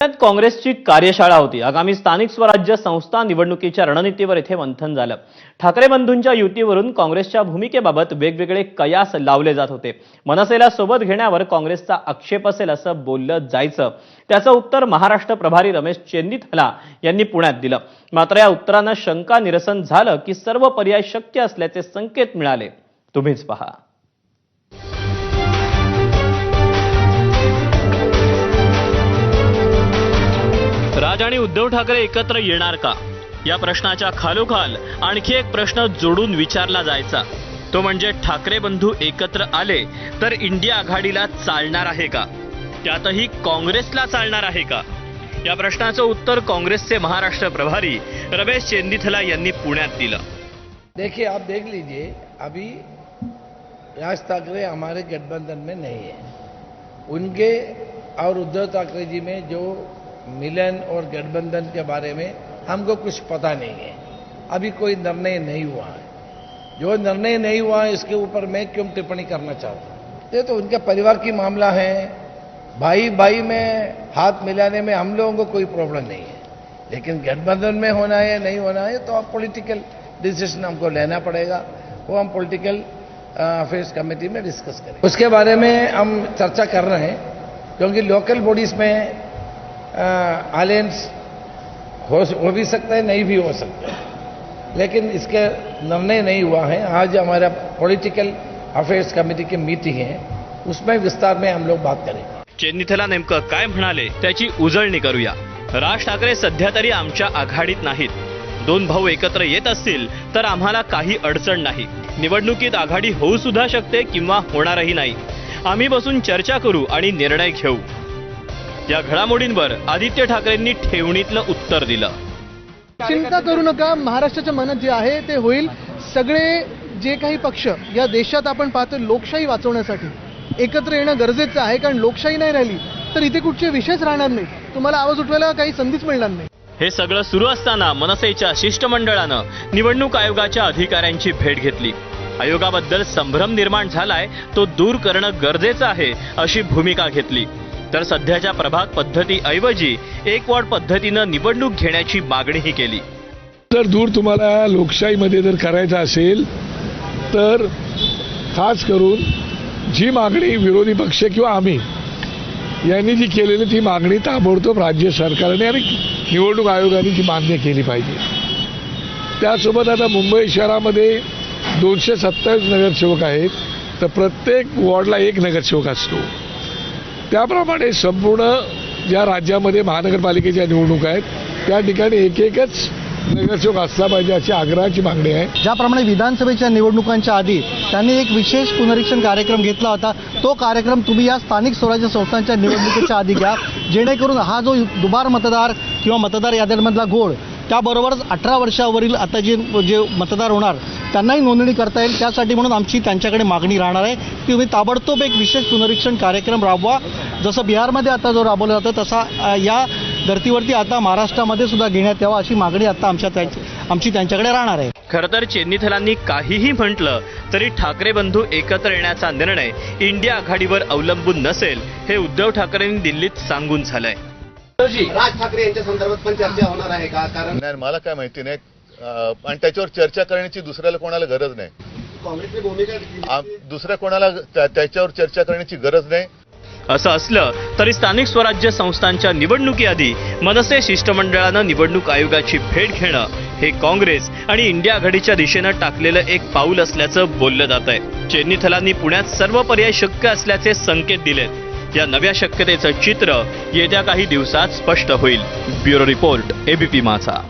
त्यात काँग्रेसची कार्यशाळा होती. आगामी स्थानिक स्वराज्य संस्था निवडणुकीच्या रणनीतीवर येथे मंथन झालं. ठाकरे बंधूंच्या युतीवरून काँग्रेसच्या भूमिकेबाबत वेगवेगळे कयास लावले जात होते. मनसेला सोबत घेण्यावर काँग्रेसचा आक्षेप असेल असं बोललं जायचं. त्याचं उत्तर महाराष्ट्र प्रभारी रमेश चेन्नीथला यांनी पुण्यात दिलं. मात्र या उत्तरानं शंका निरसन झालं की सर्व पर्याय शक्य असल्याचे संकेत मिळाले. तुम्हीच पहा. राज आणि उद्धव ठाकरे एकत्र येणार का? या प्रश्नाच्या खालोखाल आणखी एक प्रश्न जोडून विचारला जायचा. तो म्हणजे ठाकरे बंधू एकत्र आले तर इंडिया आघाडीला चालणार आहे का? त्यातही काँग्रेसला चालणार आहे का? या प्रश्नाचं उत्तर काँग्रेसचे महाराष्ट्र प्रभारी रमेश चेंदीथला यांनी पुण्यात दिलं. देखिए आप देख लीजिए अभी राज ठाकरे हमारे गठबंधन में नहीं है। उनके और उद्धव ठाकरे जी में जो मिलन और गठबंधन के बारे में हमको कुछ पता नहीं है। अभी कोई निर्णय नहीं हुआ है। जो निर्णय नहीं हुआ है, इसके ऊपर मैं क्यों टिप्पणी करना चाहता हूँ? ये तो उनके परिवार की मामला है। भाई भाई में, हाथ मिलाने में हम लोगों को कोई प्रॉब्लम नहीं है। लेकिन गठबंधन में होना है नहीं होना है तो अब पॉलिटिकल डिसीज़न हमको लेना पड़ेगा। वो हम पॉलिटिकल अफेयर्स कमेटी में डिस्कस करें उसके बारे में हम चर्चा कर रहे हैं, क्योंकि लोकल बॉडीज में अलायंस हो हो भी सकता है नहीं भी हो सकता है। लेकिन इसके निर्णय नहीं हुआ है। आज हमारा पॉलिटिकल अफेयर्स कमिटी की मीटिंग है। उसमें विस्तार में हम लोग बात करेंगे। चेन्नीथला नेमकं काय म्हणाले त्याची उजळणी करूया। राज ठाकरे सध्या तरी आमच्या आघाडीत नाहीत। दोन भाऊ एकत्र येत असतील तर आम्हाला काही अडचण नाही। निवडणुकीत आघाडी होऊ सुद्धा शकते किंवा होणारही नाही। आम्ही बसून चर्चा करू आणि निर्णय घेऊ। या घडामोडींवर आदित्य ठाकरेंनी ठेवणीतलं उत्तर दिलं. चिंता करू नका महाराष्ट्राच्या मनात जे आहे ते होईल. सगळे जे काही पक्ष या देशात आपण पाहतो लोकशाही वाचवण्यासाठी. एकत्र येणं गरजेचं आहे कारण लोकशाही नाही राहिली तर इथे कुठचे विषयच राहणार नाही. तुम्हाला आवाज उठवायला काही संधीच मिळणार नाही. हे सगळं सुरू असताना मनसेच्या शिष्टमंडळानं निवडणूक आयोगाच्या अधिकाऱ्यांची भेट घेतली. आयोगाबद्दल संभ्रम निर्माण झालाय तो दूर करणं गरजेचं आहे अशी भूमिका घेतली. तर सध्याच्या प्रभाग पद्धतीऐवजी एक वॉर्ड पद्धतीनं निवडणूक घेण्याची मागणीही केली. जर दूर तुम्हाला लोकशाहीमध्ये जर करायचं असेल तर खास करून जी मागणी विरोधी पक्ष किंवा आम्ही यांनी जी केलेली ती मागणी ताबडतोब राज्य सरकारने आणि निवडणूक आयोगाने ती मान्य केली पाहिजे. त्यासोबत आता मुंबई शहरामध्ये दोनशे सत्तावीस नगरसेवक आहेत तर प्रत्येक वॉर्डला एक नगरसेवक असतो. त्याप्रमाणे संपूर्ण ज्या राज्यामध्ये महानगरपालिकेच्या निवडणूक आहेत त्या ठिकाणी एक एकच नगरसेवक असला पाहिजे अशी आग्रहाची मागणी आहे. ज्याप्रमाणे विधानसभेच्या निवडणुकांच्या आधी त्यांनी एक विशेष पुनरीक्षण कार्यक्रम घेतला होता तो कार्यक्रम तुम्ही या स्थानिक स्वराज्य संस्थांच्या निवडणुकीच्या आधी घ्या जेणेकरून हा जो दुबार मतदार किंवा मतदार याद्यांमधला घोळ त्याबरोबरच अठरा वर्षावरील आता जे जे मतदार होणार त्यांनाही नोंदणी करता येईल. त्यासाठी म्हणून आमची त्यांच्याकडे मागणी राहणार आहे की तुम्ही ताबडतोब एक विशेष पुनरीक्षण कार्यक्रम राबवा. जसं बिहारमध्ये आता जो राबवला जातो तसा या धर्तीवरती आता महाराष्ट्रामध्ये सुद्धा घेण्यात यावा अशी मागणी आता आमच्या आमची त्यांच्याकडे राहणार आहे. खरं तर चेन्नीथलांनी काहीही म्हटलं तरी ठाकरे बंधू एकत्र येण्याचा निर्णय इंडिया आघाडीवर अवलंबून नसेल हे उद्धव ठाकरेंनी दिल्लीत सांगून झालंय. राज ठाकरे यांच्या संदर्भात पण चर्चा होणार आहे का? कारण नाही मला काय माहिती नाही. आणि त्याच्यावर चर्चा करण्याची दुसऱ्याला कोणाला गरज नाही. काँग्रेसने भूमिका घेतली. आम- दुसऱ्या कोणाला त्या- त्याच्यावर चर्चा करण्याची गरज नाही. असं असलं तरी स्थानिक स्वराज्य संस्थांच्या निवडणुकीआधी मनसे शिष्टमंडळानं निवडणूक आयोगाची भेट घेणं हे काँग्रेस आणि इंडिया आघाडीच्या दिशेनं टाकलेलं एक पाऊल असल्याचं बोललं जात आहे चेन्नीथलांनी पुण्यात सर्व पर्याय शक्य असल्याचे संकेत दिलेत. या नव्या शक्यतेचं चित्र येत्या काही दिवसात स्पष्ट होईल. ब्युरो रिपोर्ट एबीपी माझा